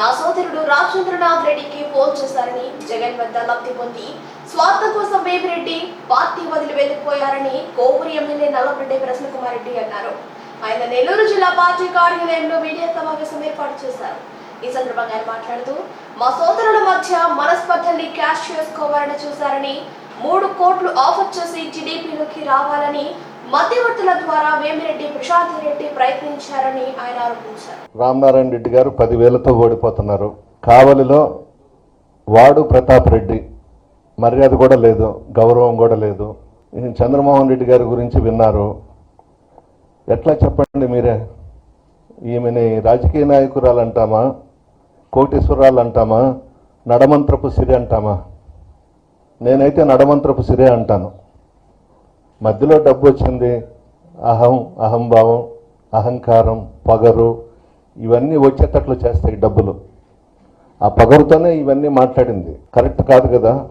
నా సోదరుడు రామచంద్రనాథ్ రెడ్డికి ఫోన్ చేశారని జగన్ వద్ద లబ్ధి పొంది స్వార్థం కోసం వేమిరెడ్డి పార్టీ వదిలి వెళ్ళిపోయారని కోవూరు ఎమ్మెల్యే నల్లపరెడ్డి ప్రసన్నకుమార్ రెడ్డి అన్నారు. ఆయన నెల్లూరు జిల్లా పార్టీ కార్యాలయంలో మీడియా సమావేశం ఏర్పాటు చేశారు. ఈ సందర్భంగా ఆయన మాట్లాడుతూ మా సోదరుల మధ్య మనస్పర్ధల్ని క్యాష్ చేసుకోవాలని చూశారని మూడు కోట్లు ఆఫర్ చేసి టీడీపీలోకి రావాలని మధ్యవర్తుల ద్వారా వేమిరెడ్డి ప్రశాంత్ రెడ్డి ప్రయత్నించారని ఆయన ఆరోపించారు. రామనారాయణ రెడ్డి గారు పదివేలతో ఓడిపోతున్నారు. కావలిలో వాడు ప్రతాప్ రెడ్డి. మర్యాద కూడా లేదు గౌరవం కూడా లేదు. చంద్రమోహన్ రెడ్డి గారి గురించి విన్నారు. ఎట్లా చెప్పండి మీరే? ఈమెని రాజకీయ నాయకురాలు అంటామా కోటేశ్వరాలు అంటామా నడమంత్రపు సిరి అంటామా? నేనైతే నడమంత్రపు సిరే అంటాను. మధ్యలో డబ్బు వచ్చింది. అహం అహంభావం అహంకారం పగరు ఇవన్నీ వచ్చేటట్లు చేస్తాయి డబ్బులు. ఆ పగరుతోనే ఇవన్నీ మాట్లాడింది. కరెక్ట్ కాదు కదా?